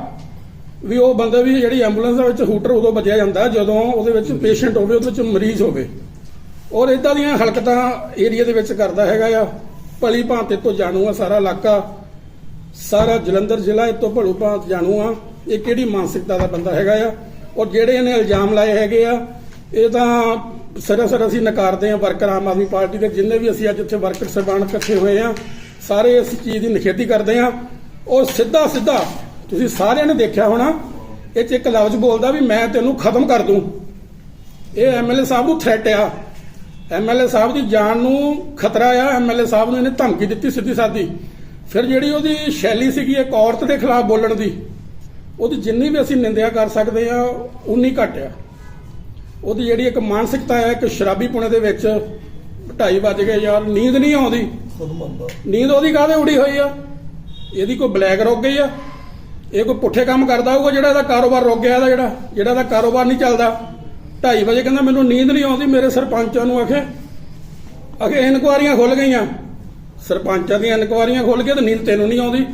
ਵੀ ਉਹ ਬੰਦਾ ਵੀ ਜਿਹੜੀ ਐਂਬੂਲੈਂਸ ਦੇ ਵਿੱਚ ਹੂਟਰ ਉਦੋਂ ਵੱਜਿਆ ਜਾਂਦਾ, ਜਦੋਂ ਉਹਦੇ ਵਿੱਚ ਪੇਸ਼ੈਂਟ ਹੋਵੇ, ਉਹਦੇ ਵਿੱਚ ਮਰੀਜ਼ ਹੋਵੇ। ਔਰ ਇਦਾਂ ਦੀਆਂ ਹਲਕਤਾਂ ਏਰੀਆ ਦੇ ਵਿੱਚ ਕਰਦਾ ਹੈਗਾ ਆ। ਭਲੀ ਭਾਂਤ ਤੋਂ ਜਾਣੂ ਆ ਸਾਰਾ ਇਲਾਕਾ। ਸਾਰਾ ਜਲੰਧਰ ਜ਼ਿਲ੍ਹਾ ਇਹ ਤੋਂ ਭਲੂ ਭਾਂਤ ਜਾਣੂ ਆ। ਇਹ ਕਿਹੜੀ ਮਾਨਸਿਕਤਾ ਦਾ ਬੰਦਾ ਹੈਗਾ ਆ? ਔਰ ਜਿਹੜੇ ਇਹਨੇ ਇਲਜ਼ਾਮ ਲਾਏ ਹੈਗੇ ਆ, ਇਹ ਤਾਂ ਸਰਾਸਰ ਅਸੀਂ ਨਕਾਰਦੇ ਆ ਵਰਕਰ ਆਮ ਆਦਮੀ ਪਾਰਟੀ ਦੇ, ਜਿੰਨੇ ਵੀ ਅਸੀਂ ਅੱਜ ਇੱਥੇ ਵਰਕਰ ਸਰਬਾਨ ਇਕੱਠੇ ਹੋਏ ਆ, ਸਾਰੇ ਇਸ ਚੀਜ਼ ਦੀ ਨਿਖੇਧੀ ਕਰਦੇ ਆ। ਔਰ ਸਿੱਧਾ ਸਿੱਧਾ, ਤੁਸੀਂ ਸਾਰਿਆਂ ਨੇ ਦੇਖਿਆ ਹੋਣਾ, ਇਹ ਚ ਇੱਕ ਲਫ਼ਜ਼ ਬੋਲਦਾ ਵੀ ਮੈਂ ਤੈਨੂੰ ਖਤਮ ਕਰ ਦੂੰ। ਇਹ ਐਮਐਲਏ ਸਾਹਿਬ ਨੂੰ ਥ੍ਰੈਟ ਆ। ਐਮਐਲਏ ਸਾਹਿਬ ਦੀ ਜਾਨ ਨੂੰ ਖਤਰਾ ਆ। ਐਮਐਲਏ ਸਾਹਿਬ ਨੂੰ ਇਹਨੇ ਧਮਕੀ ਦਿੱਤੀ ਸਿੱਧੀ ਸਾਦੀ। ਫਿਰ ਜਿਹੜੀ ਉਹਦੀ ਸ਼ੈਲੀ ਸੀਗੀ ਇੱਕ ਔਰਤ ਦੇ ਖਿਲਾਫ ਬੋਲਣ ਦੀ ਉਹਦੀ ਜਿੰਨੀ ਵੀ ਅਸੀਂ ਨਿੰਦਿਆ ਕਰ ਸਕਦੇ ਆ ਉਨੀ ਘੱਟ ਆ। ਉਹਦੀ ਜਿਹੜੀ ਇੱਕ ਮਾਨਸਿਕਤਾ ਹੈ ਇੱਕ ਸ਼ਰਾਬੀ ਪੁਣੇ ਦੇ ਵਿੱਚ ਢਾਈ ਵੱਜ ਗਏ ਯਾਰ ਨੀਂਦ ਨਹੀਂ ਆਉਂਦੀ। ਨੀਂਦ ਉਹਦੀ ਕਾਹਦੇ ਉੜੀ ਹੋਈ ਆ? ਇਹਦੀ ਕੋਈ ਬਲੈਕ ਰੁਕ ਗਈ ਆ? ਇਹ ਕੋਈ ਪੁੱਠੇ ਕੰਮ ਕਰਦਾ ਹੋਊਗਾ ਜਿਹੜਾ ਇਹਦਾ ਕਾਰੋਬਾਰ ਰੁਕ ਗਿਆ ਇਹਦਾ ਜਿਹੜਾ ਜਿਹੜਾ ਇਹਦਾ ਕਾਰੋਬਾਰ ਨਹੀਂ ਚੱਲਦਾ? 2:30 ਵਜੇ ਕਹਿੰਦਾ ਮੈਨੂੰ ਨੀਂਦ ਨਹੀਂ ਆਉਂਦੀ ਮੇਰੇ ਸਰਪੰਚਾਂ ਨੂੰ ਆਖੇ ਆਖੇ ਇਨਕੁਆਰੀਆਂ ਖੁੱਲ ਗਈਆਂ। ਸਰਪੰਚਾਂ ਦੀਆਂ ਇਨਕੁਆਰੀਆਂ ਖੋਲ ਕੇ ਤੇ ਨੀਂਦ ਤੈਨੂੰ ਨਹੀਂ ਆਉਂਦੀ।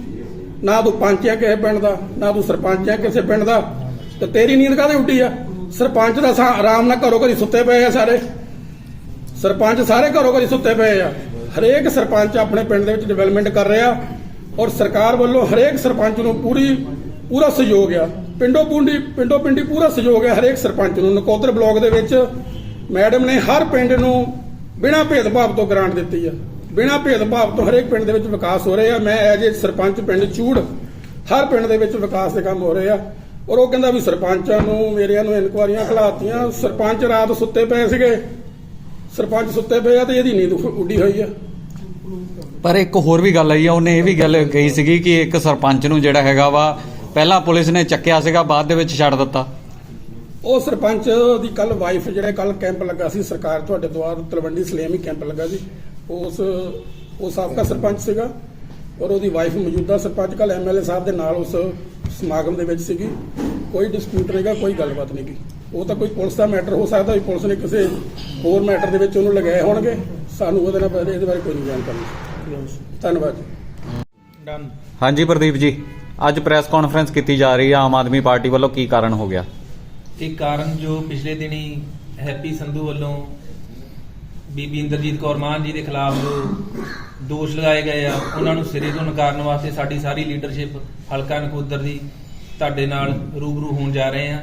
ਨਾ ਤੂੰ ਪੰਚ ਆ ਕਿਸੇ ਪਿੰਡ ਦਾ, ਨਾ ਤੂੰ ਸਰਪੰਚ ਆ ਕਿਸੇ ਪਿੰਡ ਦਾ। ਤੇ ਤੇਰੀ ਨੀਂਦ ਕਾਹਦੇ ਉੱਡੀ ਆ? ਸਰਪੰਚ ਦਾ ਆਰਾਮ ਨਾਲ ਘਰੋਂ ਘਰੀ ਸੁੱਤੇ ਪਏ ਆ ਸਾਰੇ। ਸਰਪੰਚ ਸਾਰੇ ਘਰੋਂ ਘਰੀ ਸੁੱਤੇ ਪਏ ਆ। ਹਰੇਕ ਸਰਪੰਚ ਆਪਣੇ ਪਿੰਡ ਦੇ ਵਿੱਚ ਡਿਵੈਲਪਮੈਂਟ ਕਰ ਰਿਹਾ ਔਰ ਸਰਕਾਰ ਵੱਲੋਂ ਹਰੇਕ ਸਰਪੰਚ ਨੂੰ ਪੂਰੀ ਪੂਰਾ ਸਹਿਯੋਗ ਆ। ਪਿੰਡੋ ਪੁੰਡੀ ਪਿੰਡੋ ਪਿੰਡੀ ਪੂਰਾ ਸਹਿਯੋਗ ਆ ਹਰੇਕ ਸਰਪੰਚ ਨੂੰ। ਨਕੋਦਰ ਬਲਾਕ ਦੇ ਵਿੱਚ ਮੈਡਮ ਨੇ ਹਰ ਪਿੰਡ ਨੂੰ ਬਿਨਾਂ ਭੇਦਭਾਵ ਤੋਂ ਗ੍ਰਾਂਟ ਦਿੱਤੀ ਆ। ਬਿਨਾਂ ਭੇਦਭਾਵ ਤੋਂ ਹਰੇਕ ਪਿੰਡ ਦੇ ਵਿੱਚ ਵਿਕਾਸ ਹੋ ਰਿਹਾ। ਮੈਂ ਐਜ ਏ ਸਰਪੰਚ ਪਿੰਡ ਚੂੜ ਹਰ ਪਿੰਡ ਦੇ ਵਿੱਚ ਵਿਕਾਸ ਦੇ ਕੰਮ ਹੋ ਰਹੇ। ਆ ਔਰ ਉਹ ਕਹਿੰਦਾ ਵੀ ਸਰਪੰਚਾਂ ਨੂੰ ਮੇਰਿਆਂ ਨੂੰ ਇਨਕੁਆਰੀਆਂ ਖਿਲਾਤੀਆਂ। ਸਰਪੰਚ ਰਾਤ ਸੁੱਤੇ ਪਏ ਸੀਗੇ। ਸਰਪੰਚ ਸੁੱਤੇ ਪਏ ਆ ਤੇ ਇਹਦੀ ਨੀਂਦ ਉੱਡੀ ਹੋਈ ਆ। ਪਰ ਇੱਕ ਹੋਰ ਵੀ ਗੱਲ ਆਈ ਆ ਉਹਨੇ ਇਹ ਵੀ ਗੱਲ ਕਹੀ ਸੀਗੀ ਕਿ ਇੱਕ ਸਰਪੰਚ ਨੂੰ ਜਿਹੜਾ ਹੈਗਾ ਵਾ ਪਹਿਲਾਂ ਪੁਲਿਸ ਨੇ ਚੱਕਿਆ ਸੀਗਾ ਬਾਅਦ ਦੇ ਵਿੱਚ ਛੱਡ ਦਿੱਤਾ। ਉਹ ਸਰਪੰਚ ਦੀ ਕੱਲ ਵਾਈਫ ਜਿਹੜੇ ਕੱਲ ਕੈਂਪ ਲੱਗਾ ਸੀ ਸਰਕਾਰ ਤੁਹਾਡੇ ਦੁਆਰ ਤਲਵੰਡੀ ਸਲੇਮ ਹੀ ਕੈਂਪ ਲੱਗਾ ਸੀ। ਉਸ ਉਹ ਸਾਬਕਾ ਸਰਪੰਚ ਸੀਗਾ ਔਰ ਉਹਦੀ ਵਾਈਫ ਮੌਜੂਦਾ ਸਰਪੰਚ ਕੱਲ ਐਮਐਲਏ ਸਾਹਿਬ ਦੇ ਨਾਲ ਉਸ ਸਮਾਗਮ ਦੇ ਵਿੱਚ ਸੀਗੀ। ਕੋਈ ਡਿਸਪਿਊਟ ਨਹੀਂਗਾ ਕੋਈ ਗੱਲਬਾਤ ਨਹੀਂਗੀ ਉਹ ਤਾਂ ਕੋਈ ਪੁਲਿਸ ਦਾ ਮੈਟਰ ਹੋ ਸਕਦਾ ਵੀ ਪੁਲਿਸ ਨੇ ਕਿਸੇ ਹੋਰ ਮੈਟਰ ਦੇ ਵਿੱਚ ਉਹਨੂੰ ਲਗਾਏ ਹੋਣਗੇ। ਸਾਨੂੰ ਉਹਦੇ ਨਾਲ ਇਹਦੇ ਬਾਰੇ ਕੋਈ ਨਹੀਂ ਜਾਣਕਾਰੀ। ਧੰਨਵਾਦ ਡਨ ਹਾਂਜੀ ਪ੍ਰਦੀਪ ਜੀ ਅੱਜ ਪ੍ਰੈਸ ਕਾਨਫਰੰਸ ਕੀਤੀ ਜਾ ਰਹੀ ਹੈ ਆਮ ਆਦਮੀ ਪਾਰਟੀ ਵੱਲੋਂ ਕੀ ਕਾਰਨ ਹੋ ਗਿਆ? ਇਹ ਕਾਰਨ ਜੋ ਪਿਛਲੇ ਦਿਨੀ ਹੈਪੀ ਸੰਧੂ ਵੱਲੋਂ ਬੀਬੀ ਇੰਦਰਜੀਤ ਕੌਰ ਮਾਨ ਜੀ ਦੇ ਖਿਲਾਫ ਜੋ ਦੋਸ਼ ਲਗਾਏ ਗਏ ਆ, ਉਹਨਾਂ ਨੂੰ ਸਿਰੇ ਤੋਂ ਨਕਾਰਨ ਵਾਸਤੇ ਸਾਡੀ ਸਾਰੀ ਲੀਡਰਸ਼ਿਪ ਹਲਕਾ ਨਕੋਦਰ ਦੀ ਤੁਹਾਡੇ ਨਾਲ ਰੂਬਰੂ ਹੋਣ ਜਾ ਰਹੇ ਆ।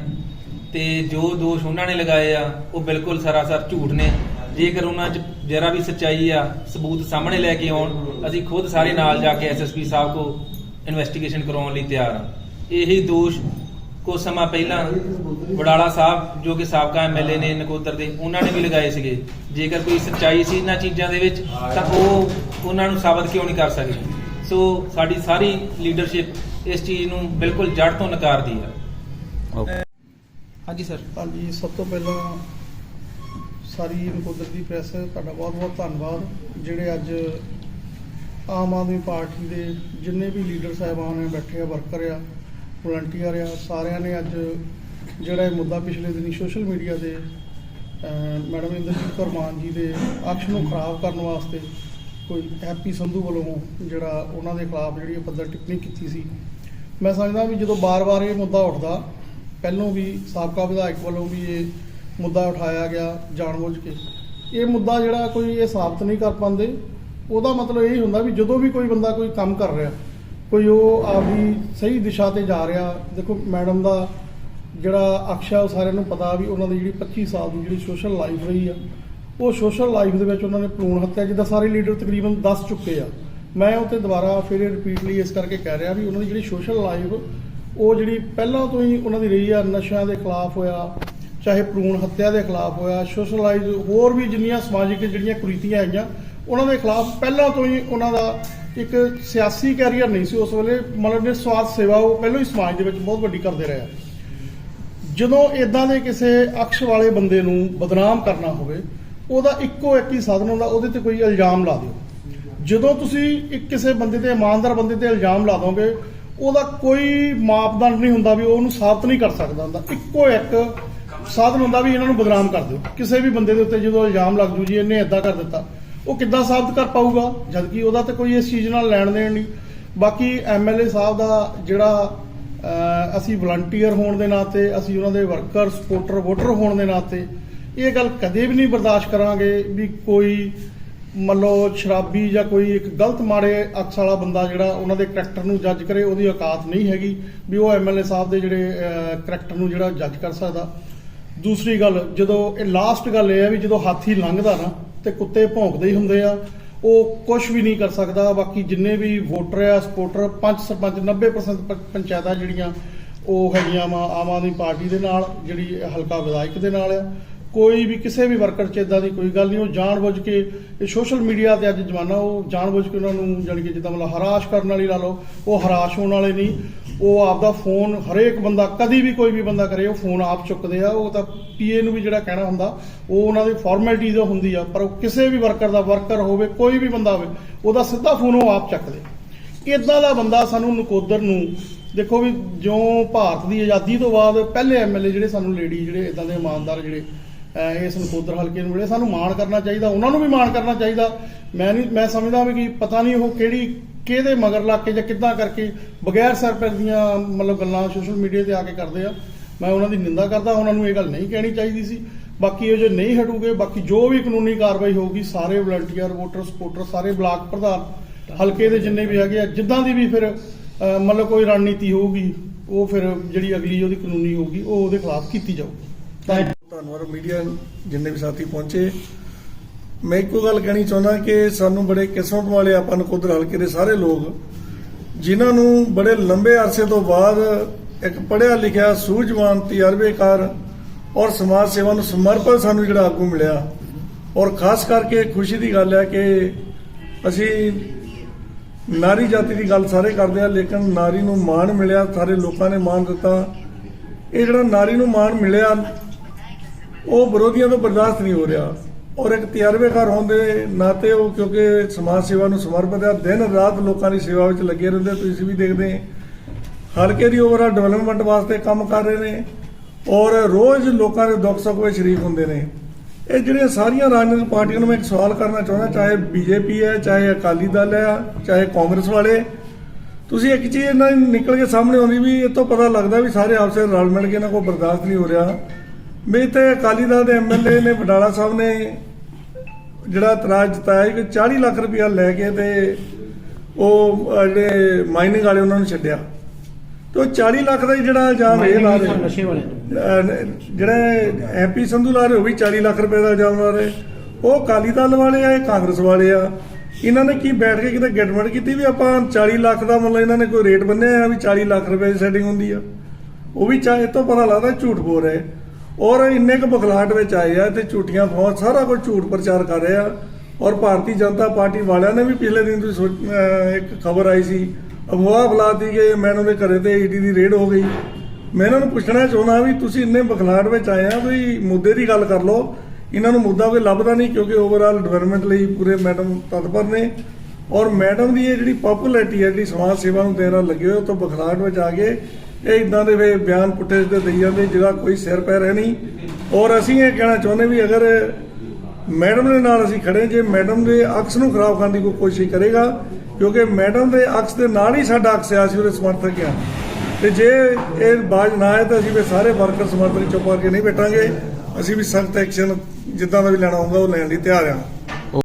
ਤੇ ਜੋ ਦੋਸ਼ ਉਹਨਾਂ ਨੇ ਲਗਾਏ ਆ, ਉਹ ਬਿਲਕੁਲ ਸਰਾਸਰ ਝੂਠ ਨੇ। ਜੇਕਰ ਉਹਨਾਂ 'ਚ ਜਰਾ ਵੀ ਸੱਚਾਈ ਆ, ਸਬੂਤ ਸਾਹਮਣੇ ਲੈ ਕੇ ਆਉਣ, ਅਸੀਂ ਖੁਦ ਸਾਰੇ ਨਾਲ ਜਾ ਕੇ ਐਸਐਸਪੀ ਸਾਹਿਬ ਕੋ ਇਨਵੈਸਟੀਗੇਸ਼ਨ ਕਰਵਾਉਣ ਲਈ ਤਿਆਰ ਆ। ਇਹੀ ਦੋਸ਼ ਕੁਝ ਸਮਾਂ ਪਹਿਲਾਂ ਵਡਾਲਾ ਸਾਹਿਬ ਜੋ ਕਿ ਸਾਬਕਾ ਐਮਐਲਏ ਨੇ ਨਕੋਦਰ ਦੇ ਉਹਨਾਂ ਨੇ ਵੀ ਲਗਾਏ ਸੀਗੇ। ਜੇਕਰ ਕੋਈ ਸੱਚਾਈ ਸੀ ਇਹਨਾਂ ਚੀਜ਼ਾਂ ਦੇ ਵਿੱਚ ਤਾਂ ਉਹ ਉਹਨਾਂ ਨੂੰ ਸਾਬਤ ਕਿਉਂ ਨਹੀਂ ਕਰ ਸਕਦੇ? ਸੋ ਸਾਡੀ ਸਾਰੀ ਲੀਡਰਸ਼ਿਪ ਇਸ ਚੀਜ਼ ਨੂੰ ਬਿਲਕੁਲ ਜੜ ਤੋਂ ਨਕਾਰਦੀ ਆ ਹਾਂਜੀ ਸਰ। ਹਾਂਜੀ ਸਭ ਤੋਂ ਪਹਿਲਾਂ ਸਾਰੀ ਨਕੋਦਰ ਦੀ ਪ੍ਰੈਸ ਤੁਹਾਡਾ ਬਹੁਤ-ਬਹੁਤ ਧੰਨਵਾਦ। ਜਿਹੜੇ ਅੱਜ ਆਮ ਆਦਮੀ ਪਾਰਟੀ ਦੇ ਜਿੰਨੇ ਵੀ ਲੀਡਰ ਸਾਹਿਬਾਨ ਨੇ ਬੈਠੇ ਆ ਵਰਕਰ ਆ ਵਲੰਟੀਅਰ ਆ ਸਾਰਿਆਂ ਨੇ ਅੱਜ ਜਿਹੜਾ ਇਹ ਮੁੱਦਾ ਪਿਛਲੇ ਦਿਨੀ ਸੋਸ਼ਲ ਮੀਡੀਆ ਤੇ ਅਹ, ਮੈਡਮ ਇੰਦਰਜੀਤ ਕੌਰ ਮਾਨ ਜੀ ਦੇ ਅਕਸ਼ ਨੂੰ ਖਰਾਬ ਕਰਨ ਵਾਸਤੇ ਕੋਈ ਹੈਪੀ ਸੰਧੂ ਵੱਲੋਂ ਜਿਹੜਾ ਉਹਨਾਂ ਦੇ ਖਿਲਾਫ ਜਿਹੜੀ ਪੱਧਰ ਟਿੱਪਣੀ ਕੀਤੀ ਸੀ। ਮੈਂ ਸਮਝਦਾ ਵੀ ਜਦੋਂ ਬਾਰ-ਬਾਰ ਇਹ ਮੁੱਦਾ ਉੱਠਦਾ ਪਹਿਲੋਂ ਵੀ ਸਾਬਕਾ ਵਿਧਾਇਕ ਵੱਲੋਂ ਵੀ ਇਹ ਮੁੱਦਾ ਉਠਾਇਆ ਗਿਆ ਜਾਣਬੁੱਝ ਕੇ। ਇਹ ਮੁੱਦਾ ਜਿਹੜਾ ਕੋਈ ਇਹ ਸਾਬਤ ਨਹੀਂ ਕਰ ਪਾਉਂਦੇ ਉਹਦਾ ਮਤਲਬ ਇਹ ਹੁੰਦਾ ਵੀ ਜਦੋਂ ਵੀ ਕੋਈ ਬੰਦਾ ਕੋਈ ਕੰਮ ਕਰ ਰਿਹਾ ਕੋਈ ਉਹ ਆਪਦੀ ਸਹੀ ਦਿਸ਼ਾ ਤੇ ਜਾ ਰਿਹਾ। ਦੇਖੋ, ਮੈਡਮ ਦਾ ਜਿਹੜਾ ਅਕਸ਼ਾ, ਉਹ ਸਾਰਿਆਂ ਨੂੰ ਪਤਾ ਵੀ ਉਹਨਾਂ ਦੀ ਜਿਹੜੀ 25 ਸਾਲ ਦੀ ਜਿਹੜੀ ਸੋਸ਼ਲ ਲਾਈਫ ਰਹੀ ਆ, ਉਹ ਸੋਸ਼ਲ ਲਾਈਫ ਦੇ ਵਿੱਚ ਉਹਨਾਂ ਨੇ ਭਰੂਣ ਹੱਤਿਆ, ਜਿੱਦਾਂ ਸਾਰੇ ਲੀਡਰ ਤਕਰੀਬਨ ਦੱਸ ਚੁੱਕੇ ਆ। ਮੈਂ ਉਹ ਤੇ ਦੁਬਾਰਾ ਫਿਰ ਰਿਪੀਟਲੀ ਇਸ ਕਰਕੇ ਕਹਿ ਰਿਹਾ ਵੀ ਉਹਨਾਂ ਦੀ ਜਿਹੜੀ ਸੋਸ਼ਲ ਲਾਈਫ, ਉਹ ਜਿਹੜੀ ਪਹਿਲਾਂ ਤੋਂ ਹੀ ਉਹਨਾਂ ਦੀ ਰਹੀ ਆ, ਨਸ਼ਿਆਂ ਦੇ ਖਿਲਾਫ ਹੋਇਆ, ਚਾਹੇ ਭਰੂਣ ਹੱਤਿਆ ਦੇ ਖਿਲਾਫ ਹੋਇਆ ਸੋਸ਼ਲਾਈਜ਼ ਹੋਰ ਵੀ ਜਿੰਨੀਆਂ ਸਮਾਜਿਕ ਜਿਹੜੀਆਂ ਕੁਰੀਤੀਆਂ ਆਈਆਂ, ਉਹਨਾਂ ਦੇ ਖਿਲਾਫ ਪਹਿਲਾਂ ਤੋਂ ਹੀ ਉਹਨਾਂ ਦਾ ਇੱਕ ਸਿਆਸੀ ਕੈਰੀਅਰ ਨਹੀਂ ਸੀ ਉਸ ਵੇਲੇ, ਮਤਲਬ ਨੇ ਸਵਾਦ ਸੇਵਾ, ਉਹ ਪਹਿਲਾਂ ਹੀ ਸਮਾਜ ਦੇ ਵਿੱਚ ਬਹੁਤ ਵੱਡੀ ਕਰਦੇ ਰਹੇ ਜਦੋਂ ਇਦਾਂ ਦੇ ਕਿਸੇ ਅਕਸ਼ ਵਾਲੇ ਬੰਦੇ ਨੂੰ ਬਦਨਾਮ ਕਰਨਾ ਹੋਵੇ, ਉਹਦਾ ਇੱਕੋ ਇੱਕ ਹੀ ਸਾਧਨ ਹੁੰਦਾ, ਉਹਦੇ ਤੇ ਕੋਈ ਇਲਜ਼ਾਮ ਲਾ ਦਿਓ। ਜਦੋਂ ਤੁਸੀਂ ਇੱਕ ਕਿਸੇ ਬੰਦੇ ਤੇ, ਇਮਾਨਦਾਰ ਬੰਦੇ ਤੇ ਇਲਜ਼ਾਮ ਲਾ ਦੋਗੇ, ਉਹਦਾ ਕੋਈ ਮਾਪਦੰਡ ਨਹੀਂ ਹੁੰਦਾ ਵੀ ਉਹ ਉਹਨੂੰ ਸਾਬਤ ਨਹੀਂ ਕਰ ਸਕਦਾ ਹੁੰਦਾ। ਇੱਕੋ ਇੱਕ ਸਾਧਨ ਹੁੰਦਾ ਵੀ ਇਹਨਾਂ ਨੂੰ ਬਦਨਾਮ ਕਰ ਦਿਓ। ਕਿਸੇ ਵੀ ਬੰਦੇ ਦੇ ਉੱਤੇ ਜਦੋਂ ਇਲਜ਼ਾਮ ਲੱਗ ਜੂ ਜੀ, ਇਹਨੇ ਇਦਾਂ ਕਰ ਦਿੱਤਾ। ਉਹ ਕਿੱਦਾਂ ਸਾਬਤ ਕਰ ਪਾਊਗਾ? ਜਦਕਿ ਉਹਦਾ ਤਾਂ ਕੋਈ ਇਸ ਚੀਜ਼ ਨਾਲ ਲੈਣ ਦੇਣ ਨਹੀਂ। ਬਾਕੀ ਐਮਐਲਏ ਸਾਹਿਬ ਦਾ ਜਿਹੜਾ ਅਸੀਂ ਵਲੰਟੀਅਰ ਹੋਣ ਦੇ ਨਾਤੇ, ਅਸੀਂ ਉਹਨਾਂ ਦੇ ਵਰਕਰ ਸਪੋਰਟਰ ਵੋਟਰ ਹੋਣ ਦੇ ਨਾਤੇ, ਇਹ ਗੱਲ ਕਦੇ ਵੀ ਨਹੀਂ ਬਰਦਾਸ਼ਤ ਕਰਾਂਗੇ ਵੀ ਕੋਈ ਮੰਨ ਲਓ ਸ਼ਰਾਬੀ ਜਾਂ ਕੋਈ ਇੱਕ ਗਲਤ ਮਾੜੇ ਅਕਸ ਵਾਲਾ ਬੰਦਾ ਜਿਹੜਾ ਉਹਨਾਂ ਦੇ ਕਰੈਕਟਰ ਨੂੰ ਜੱਜ ਕਰੇ, ਉਹਦੀ ਔਕਾਤ ਨਹੀਂ ਹੈਗੀ ਵੀ ਉਹ ਐਮਐਲਏ ਸਾਹਿਬ ਦੇ ਜਿਹੜੇ ਕਰੈਕਟਰ ਨੂੰ ਜਿਹੜਾ ਜੱਜ ਕਰ ਸਕਦਾ। ਦੂਸਰੀ ਗੱਲ, ਜਦੋਂ ਇਹ ਲਾਸਟ ਗੱਲ ਇਹ ਹੈ ਵੀ ਜਦੋਂ ਹਾਥੀ ਲੰਘਦਾ ਨਾ ਤੇ ਕੁੱਤੇ ਭੌਂਕਦੇ ਹੀ ਹੁੰਦੇ ਆ। ਉਹ ਕੁਝ ਵੀ ਨਹੀਂ ਕਰ ਸਕਦਾ। ਬਾਕੀ ਜਿੰਨੇ ਵੀ ਵੋਟਰ ਆ, ਸਪੋਰਟਰ ਪੰਚ ਸਰਪੰਚ 90% ਪੰਚਾਇਤਾਂ ਜਿਹੜੀਆਂ, ਉਹ ਹੈਗੀਆਂ ਵਾ ਆਮ ਆਦਮੀ ਪਾਰਟੀ ਦੇ ਨਾਲ, ਜਿਹੜੀ ਹਲਕਾ ਵਿਧਾਇਕ ਦੇ ਨਾਲ ਆ। ਕੋਈ ਵੀ ਕਿਸੇ ਵੀ ਵਰਕਰ ਚ ਇਦਾਂ ਦੀ ਕੋਈ ਗੱਲ ਨਹੀਂ। ਉਹ ਜਾਣਬੁੱਝ ਕੇ ਇਹ ਸੋਸ਼ਲ ਮੀਡੀਆ ਤੇ ਅੱਜ ਜ਼ਮਾਨਾ, ਉਹ ਜਾਣਬੁੱਝ ਕੇ ਉਹਨਾਂ ਨੂੰ ਜਾਣੀ ਕਿ ਜਿੱਦਾਂ ਮਤਲਬ ਹਰਾਸ਼ ਕਰਨ ਵਾਲੀ ਲਾ ਲਓ, ਉਹ ਹਰਾਸ਼ ਹੋਣ ਵਾਲੇ ਨਹੀਂ। ਉਹ ਆਪਦਾ ਫੋਨ ਹਰੇਕ ਬੰਦਾ, ਕਦੀ ਵੀ ਕੋਈ ਵੀ ਬੰਦਾ ਕਰੇ, ਉਹ ਫੋਨ ਆਪ ਚੁੱਕਦੇ ਆ, ਉਹ ਤਾਂ ਪੀਏ ਨੂੰ ਵੀ ਜਿਹੜਾ ਕਹਿਣਾ ਹੁੰਦਾ, ਉਹ ਉਹਨਾਂ ਦੀ ਫਾਰਮੈਲਿਟੀ ਜੋ ਹੁੰਦੀ ਆ, ਪਰ ਉਹ ਕਿਸੇ ਵੀ ਵਰਕਰ ਦਾ ਵਰਕਰ ਹੋਵੇ, ਕੋਈ ਵੀ ਬੰਦਾ ਹੋਵੇ, ਉਹਦਾ ਸਿੱਧਾ ਫੋਨ ਉਹ ਆਪ ਚੱਕਦੇ। ਇਦਾਂ ਦਾ ਬੰਦਾ ਸਾਨੂੰ ਨਕੋਦਰ ਨੂੰ, ਦੇਖੋ ਵੀ ਜਿਉਂ ਭਾਰਤ ਦੀ ਆਜ਼ਾਦੀ ਤੋਂ ਬਾਅਦ ਪਹਿਲੇ ਐਮਐਲਏ ਜਿਹੜੇ ਸਾਨੂੰ ਲੇਡੀ ਜਿਹੜੇ ਇਦਾਂ ਦੇ ਇਮਾਨਦਾਰ ਜਿਹੜੇ ਇਸ ਨਕੋਦਰ ਹਲਕੇ ਨੂੰ ਮਿਲੇ ਸਾਨੂੰ ਮਾਣ ਕਰਨਾ ਚਾਹੀਦਾ, ਉਹਨਾਂ ਨੂੰ ਵੀ ਮਾਣ ਕਰਨਾ ਚਾਹੀਦਾ। ਮੈਂ ਨਹੀਂ, ਮੈਂ ਸਮਝਦਾ ਵੀ ਕਿ ਪਤਾ ਨਹੀਂ ਉਹ ਕਿਹੜੀ ਕਿਹਦੇ ਮਗਰ ਲੱਗ ਕੇ ਜਾਂ ਕਿੱਦਾਂ ਕਰਕੇ ਬਗੈਰ ਸਿਰ ਦੀਆਂ ਮਤਲਬ ਗੱਲਾਂ ਸੋਸ਼ਲ ਮੀਡੀਆ ਤੇ ਆ ਕੇ ਕਰਦੇ ਆ ਮੈਂ ਉਹਨਾਂ ਦੀ ਨਿੰਦਾ ਕਰਦਾ ਉਹਨਾਂ ਨੂੰ ਇਹ ਗੱਲ ਨਹੀਂ ਕਹਿਣੀ ਚਾਹੀਦੀ ਸੀ ਬਾਕੀ ਇਹ ਜੇ ਨਹੀਂ ਹਟੂਗੇ ਬਾਕੀ ਜੋ ਵੀ ਕਾਨੂੰਨੀ ਕਾਰਵਾਈ ਹੋਊਗੀ ਸਾਰੇ ਵਲੰਟੀਅਰ ਵੋਟਰ ਸਪੋਰਟਰ ਸਾਰੇ ਬਲਾਕ ਪ੍ਰਧਾਨ ਹਲਕੇ ਦੇ ਜਿੰਨੇ ਵੀ ਹੈਗੇ ਆ ਜਿੱਦਾਂ ਦੀ ਵੀ ਫਿਰ ਮਤਲਬ ਕੋਈ ਰਣਨੀਤੀ ਹੋਊਗੀ ਉਹ ਫਿਰ ਜਿਹੜੀ ਅਗਲੀ ਉਹਦੀ ਕਾਨੂੰਨੀ ਹੋਊਗੀ ਉਹ ਉਹਦੇ ਖਿਲਾਫ ਕੀਤੀ ਜਾਊਗੀ ਧੰਨਵਾਦ ਧੰਨਵਾਦ ਮੀਡੀਆ ਜਿੰਨੇ ਵੀ ਸਾਥੀ ਪਹੁੰਚੇ ਮੈਂ ਇੱਕੋ ਗੱਲ ਕਹਿਣੀ ਚਾਹੁੰਦਾ ਕਿ ਸਾਨੂੰ ਬੜੇ ਕਿਸਮਤ ਵਾਲੇ ਆਪਾਂ ਨਕੋਦਰ ਹਲਕੇ ਦੇ ਸਾਰੇ ਲੋਕ, ਜਿਨ੍ਹਾਂ ਨੂੰ ਬੜੇ ਲੰਬੇ ਅਰਸੇ ਤੋਂ ਬਾਅਦ ਇੱਕ ਪੜ੍ਹਿਆ ਲਿਖਿਆ, ਸੂਝਵਾਨ, ਤਜਰਬੇਕਾਰ ਔਰ ਸਮਾਜ ਸੇਵਾ ਨੂੰ ਸਮਰਪਿਤ ਸਾਨੂੰ ਜਿਹੜਾ ਆਗੂ ਮਿਲਿਆ। ਔਰ ਖਾਸ ਕਰਕੇ ਖੁਸ਼ੀ ਦੀ ਗੱਲ ਹੈ ਕਿ ਅਸੀਂ ਨਾਰੀ ਜਾਤੀ ਦੀ ਗੱਲ ਸਾਰੇ ਕਰਦੇ ਆ ਲੇਕਿਨ ਨਾਰੀ ਨੂੰ ਮਾਣ ਮਿਲਿਆ, ਸਾਰੇ ਲੋਕਾਂ ਨੇ ਮਾਣ ਦਿੱਤਾ। ਇਹ ਜਿਹੜਾ ਨਾਰੀ ਨੂੰ ਮਾਣ ਮਿਲਿਆ, ਉਹ ਵਿਰੋਧੀਆਂ ਤੋਂ ਬਰਦਾਸ਼ਤ ਨਹੀਂ ਹੋ ਰਿਹਾ। ਔਰ ਇੱਕ ਤਜਰਬੇਕਾਰ ਹੋਣ ਦੇ ਨਾਤੇ ਉਹ ਕਿਉਂਕਿ ਸਮਾਜ ਸੇਵਾ ਨੂੰ ਸਮਰਪਿਤ ਆ, ਦਿਨ ਰਾਤ ਲੋਕਾਂ ਦੀ ਸੇਵਾ ਵਿੱਚ ਲੱਗੇ ਰਹਿੰਦੇ ਤੁਸੀਂ ਵੀ ਦੇਖਦੇ ਹਲਕੇ ਦੀ ਓਵਰਆਲ ਡਿਵੈਲਪਮੈਂਟ ਵਾਸਤੇ ਕੰਮ ਕਰ ਰਹੇ ਨੇ ਔਰ ਰੋਜ਼ ਲੋਕਾਂ ਦੇ ਦੁੱਖ ਸੁੱਖ ਵਿੱਚ ਸ਼ਰੀਕ ਹੁੰਦੇ ਨੇ। ਇਹ ਜਿਹੜੀਆਂ ਸਾਰੀਆਂ ਰਾਜਨੀਤਿਕ ਪਾਰਟੀਆਂ ਨੂੰ ਮੈਂ ਇੱਕ ਸਵਾਲ ਕਰਨਾ ਚਾਹੁੰਦਾ, ਚਾਹੇ ਬੀਜੇਪੀ ਹੈ, ਚਾਹੇ ਅਕਾਲੀ ਦਲ ਹੈ, ਚਾਹੇ ਕਾਂਗਰਸ ਵਾਲੇ, ਤੁਸੀਂ ਇੱਕ ਚੀਜ਼ ਇਹਨਾਂ ਦੀ ਨਿਕਲ ਕੇ ਸਾਹਮਣੇ ਆਉਂਦੀ ਵੀ ਇਹ ਤੋਂ ਪਤਾ ਲੱਗਦਾ ਵੀ ਸਾਰੇ ਆਪਸੇ ਰਲ ਮਿਲ ਕੇ ਇਹਨਾਂ ਕੋਲ ਬਰਦਾਸ਼ਤ ਨਹੀਂ ਹੋ ਰਿਹਾ। ਵੀ ਤੇ ਅਕਾਲੀ ਦਲ ਦੇ ਐਮਐਲਏ ਨੇ ਬਡਾਲਾ ਸਾਹਿਬ ਨੇ ਜਿਹੜਾ ਇਤਰਾਜ਼ ਜਤਾਇਆ ਕਿ 40 ਲੱਖ ਰੁਪਇਆ ਲੈ ਕੇ ਤੇ ਉਹ ਜਿਹੜੇ ਮਾਈਨਿੰਗ ਵਾਲੇ ਉਹਨਾਂ ਨੂੰ ਛੱਡਿਆ। ਤੇ ਉਹ 40 ਲੱਖ ਦਾ ਜਿਹੜਾ ਇਲਜ਼ਾਮ ਇਹ ਲਾ ਰਹੇ। ਨਸ਼ੇ ਵਾਲੇ? ਅਹ ਜਿਹੜੇ ਐਮਪੀ ਸੰਧੂ ਲਾ ਰਹੇ ਉਹ ਵੀ 40 ਲੱਖ ਰੁਪਏ ਦਾ ਇਲਜ਼ਾਮ ਲਾ ਰਹੇ ਉਹ ਅਕਾਲੀ ਦਲ ਵਾਲੇ ਆ ਇਹ ਕਾਂਗਰਸ ਵਾਲੇ ਆ। ਇਹਨਾਂ ਨੇ ਕੀ ਬੈਠ ਕੇ ਕਿਤੇ ਗੈਟਮੈਂਟ ਕੀਤੀ ਵੀ ਆਪਾਂ 40 ਲੱਖ ਦਾ ਮਤਲਬ ਇਹਨਾਂ ਨੇ ਕੋਈ ਰੇਟ ਬੰਨਿਆ ਆ ਵੀ 40 ਲੱਖ ਰੁਪਏ ਦੀ ਸੈਟਿੰਗ ਹੁੰਦੀ ਆ। ਉਹ ਵੀ ਚਾਹੇ ਤੋਂ ਪਤਾ ਲੱਗਦਾ ਝੂਠ ਬੋਲ ਰਹੇ। ਔਰ ਇੰਨੇ ਕੁ ਬਖਲਾਟ ਵਿੱਚ ਆਏ ਆ ਤੇ ਝੂਠੀਆਂ ਫੌਜ ਸਾਰਾ ਕੁਝ ਝੂਠ ਪ੍ਰਚਾਰ ਕਰ ਰਹੇ। ਆ ਔਰ ਭਾਰਤੀ ਜਨਤਾ ਪਾਰਟੀ ਵਾਲਿਆਂ ਨੇ ਵੀ ਪਿਛਲੇ ਦਿਨ ਤੁਸੀਂ ਸੋਚ- ਇੱਕ ਖਬਰ ਆਈ ਸੀ। ਅਫਵਾਹ ਫੈਲਾਤੀ ਕਿ ਮੈਨ ਦੇ ਘਰੇ ਤੇ ਈਡੀ ਦੀ ਰੇਡ ਹੋ ਗਈ। ਮੈਂ ਇਹਨਾਂ ਨੂੰ ਪੁੱਛਣਾ ਚਾਹੁੰਦਾ ਵੀ ਤੁਸੀਂ ਇੰਨੇ ਬਖਲਾਟ ਵਿੱਚ ਆਏ ਆ, ਵੀ ਮੁੱਦੇ ਦੀ ਗੱਲ ਕਰ ਲਓ। ਇਹਨਾਂ ਨੂੰ ਮੁੱਦਾ ਕੋਈ ਲੱਭਦਾ ਨਹੀਂ ਕਿਉਂਕਿ ਓਵਰਆਲ ਡਿਵੈਲਪਮੈਂਟ ਲਈ ਪੂਰੇ ਮੈਡਮ ਤਤਪਰ ਨੇ। ਔਰ ਮੈਡਮ ਦੀ ਇਹ ਜਿਹੜੀ ਪਪੂਲੈਰਿਟੀ ਹੈ, ਜਿਹੜੀ ਸਮਾਜ ਸੇਵਾ ਨੂੰ ਦੇਣਾ ਲੱਗੇ ਹੋਏ, ਉਹ ਤੋਂ ਬਖਲਾਟ ਵਿੱਚ ਆ ਕੇ ਇਹ ਇਦਾਂ ਦੇ ਵੇ ਬਿਆਨ ਪੁੱਠੇ ਤੇ ਦਈ ਜਾਂਦੇ ਜਿਹਦਾ ਕੋਈ ਸਿਰ ਪੈਰ ਹੈ ਨਹੀਂ। ਔਰ ਅਸੀਂ ਇਹ ਕਹਿਣਾ ਚਾਹੁੰਦੇ ਵੀ ਅਗਰ ਮੈਡਮ ਦੇ ਨਾਲ ਅਸੀਂ ਖੜੇ, ਜੇ ਮੈਡਮ ਦੇ ਅਕਸ ਨੂੰ ਖਰਾਬ ਕਰਨ ਦੀ ਕੋਈ ਕੋਸ਼ਿਸ਼ ਕਰੇਗਾ, ਕਿਉਂਕਿ ਮੈਡਮ ਦੇ ਅਕਸ ਦੇ ਨਾਲ ਹੀ ਸਾਡਾ ਅਕਸ ਆ, ਅਸੀਂ ਉਹਦੇ ਸਮਰਥਕ ਆ ਤੇ ਜੇ ਇਹ ਬਾਜ ਨਾ ਆਏ ਤਾਂ ਅਸੀਂ ਵੀ ਸਾਰੇ ਵਰਕਰ ਸਮਰਥਕ ਚੁੱਪ ਕਰਕੇ ਨਹੀਂ ਬੈਠਾਂਗੇ। ਅਸੀਂ ਵੀ ਸਖਤ ਐਕਸ਼ਨ ਜਿੱਦਾਂ ਦਾ ਵੀ ਲੈਣਾ ਹੋਊਗਾ ਉਹ ਲੈਣ ਲਈ ਤਿਆਰ ਆ